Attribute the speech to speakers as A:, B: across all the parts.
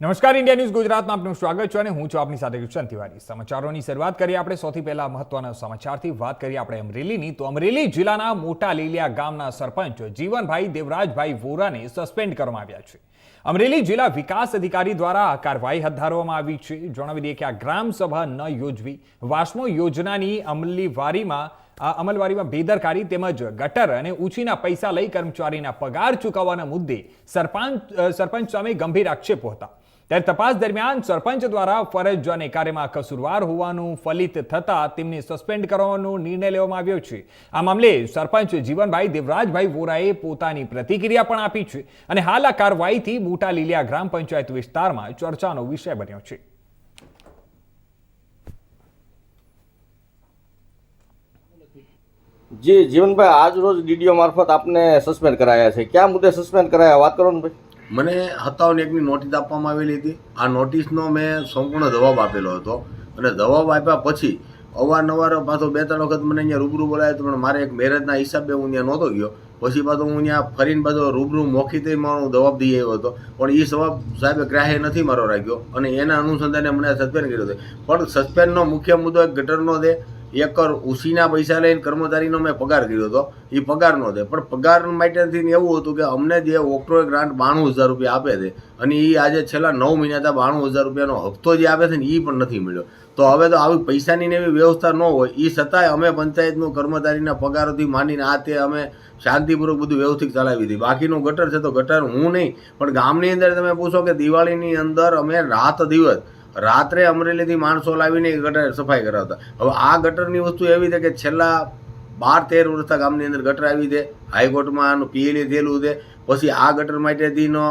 A: નમસ્કાર, India news ગુજરાતમાં આપનું સ્વાગત છે અને હું છું આપની સાથે કૃષ્ણ તિવારી. સમાચારોની શરૂઆત કરીએ આપણે. સૌથી પહેલા મહત્વના સમાચારથી વાત કરીએ આપણે અમરેલીની. તો અમરેલી જિલ્લાના મોટા લીલિયા ગામના સરપંચ જીવનભાઈ દેવરાજભાઈ વોરાને સસ્પેન્ડ કરવામાં આવ્યા છે. અમરેલી જિલ્લા વિકાસ અધિકારી દ્વારા આ કાર્યવાહી હાથ ધરવામાં આવી છે. જણાવી દઈએ કે આ ગ્રામ સભા ન યોજવી, વાસ્મો યોજનાની અમલીવારીમાં, આ અમલવારીમાં બેદરકારી તેમજ ગટર અને ઉછીના પૈસા લઈ કર્મચારીના પગાર ચૂકવવાના મુદ્દે સરપંચ સરપંચ સામે ગંભીર આક્ષેપો હતા. ત્યારે તપાસ દરમિયાન સરપંચ દ્વારા ફરજ અને કાર્યમાં કસુરવાર હોવાનું ફલિત થતા તેમને સસ્પેન્ડ કરવાનો નિર્ણય લેવામાં આવ્યો છે. આ મામલે સરપંચ જીવનભાઈ દેવરાજભાઈ વોરાએ પોતાની પ્રતિક્રિયા પણ આપી છે અને હાલ આ કાર્યવાહીથી મોટા લીલિયા ગ્રામ પંચાયત વિસ્તારમાં ચર્ચાનો વિષય બન્યો છે.
B: જી, જીવનભાઈ આજ રોજ ડીડીઓ મારફત આપને સસ્પેન્ડ કરાયા છે. ક્યાં મુદ્દે સસ્પેન્ડ કરાયા? વાત કરો ને ભાઈ.
C: મને સત્તાવન એકની નોટિસ આપવામાં આવેલી હતી. આ નોટિસનો મેં સંપૂર્ણ જવાબ આપેલો હતો. અને જવાબ આપ્યા પછી અવારનવાર પાછો બે ત્રણ વખત મને અહીંયા રૂબરૂ બોલાવ્યો પણ મારે એક મેરેજના હિસાબે હું ત્યાં નહોતો ગયો. પછી પાછો હું ત્યાં ફરીને પાછો રૂબરૂ મોખીતે મારો જવાબ દઈ આવ્યો હતો. પણ એ જવાબ સાહેબે ગ્રાહ્ય નથી મારો રાખ્યો. અને એના અનુસંધાને મને સસ્પેન્ડ કર્યો હતો. પણ સસ્પેન્ડનો મુખ્ય મુદ્દો ગટરનો છે. એકર ઉસીના પૈસા લઈને કર્મચારીનો મેં પગાર કર્યો હતો. એ પગાર નહોતો પણ પગાર માટેથી એવું હતું કે અમને જે ઓક્ટ્રોય ગ્રાન્ટ બાણું હજાર રૂપિયા આપે છે અને એ આજે છેલ્લા નવ મહિનાથી બાણું હજાર રૂપિયાનો હપ્તો જે આપે છે ને એ પણ નથી મળ્યો. તો હવે તો આવી પૈસાની એવી વ્યવસ્થા ન હોય. એ છતાંય અમે પંચાયતનું કર્મચારીના પગારોથી માંડીને આ તે અમે શાંતિપૂર્વક બધું વ્યવસ્થિત ચલાવી હતી બાકીનું ગટર છે તો ગટર હું નહીં. પણ ગામની અંદર તમે પૂછો કે દિવાળીની અંદર અમે રાત દિવસ રાત્રે અમરેલીથી માણસો લાવીને ગટર સફાઈ કરાવતા. હવે આ ગટરની વસ્તુ એવી છે કે છેલ્લા બાર તેર વર્ષના ગામની અંદર ગટર આવી છે, હાઈકોર્ટમાં આનું પીએલએ થયેલું છે, પછી આ ગટર માટેથીનો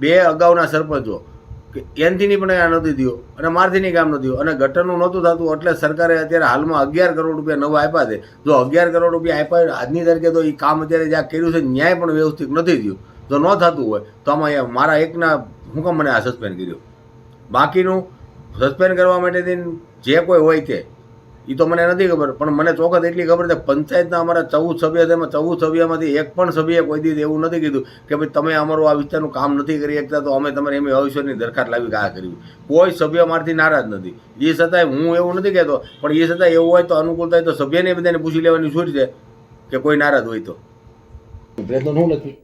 C: બે અગાઉના સરપંચો એનથીની પણ આ નહોતી થયો અને મારથીની કામ નથી થયું. અને ગટરનું નહોતું થતું, એટલે સરકારે અત્યારે હાલમાં અગિયાર કરોડ રૂપિયા નવા આપ્યા છે. જો અગિયાર કરોડ રૂપિયા આપ્યા આજની તારીખે તો એ કામ અત્યારે જ્યાં કર્યું છે, ન્યાય પણ વ્યવસ્થિત નથી થયું. જો ન થતું હોય, તો આમાં મારા એકના, હું કામ મને આ સસ્પેન્ડ કર્યો? બાકીનું સસ્પેન્ડ કરવા માટે જે કોઈ હોય તે એ તો મને નથી ખબર, પણ મને ચોક્કસ એટલી ખબર છે પંચાયતના અમારા ચૌદ સભ્ય છે ચૌદ સભ્યમાંથી એક પણ સભ્યએ કોઈ દિવસ એવું નથી કીધું કે ભાઈ તમે અમારું આ વિસ્તારનું કામ નથી કરી શકતા, તો અમે તમારે એમ ભવિષ્યની દરખાસ્ત લાવી કે આ કરવી કોઈ સભ્ય મારથી નારાજ નથી. એ છતાંય હું એવું નથી કહેતો, પણ એ છતાંય એવું હોય તો અનુકૂળતા હોય તો સભ્યને બધાને પૂછી લેવાની છૂટ છે કે કોઈ નારાજ હોય તો.
B: શું લખ્યું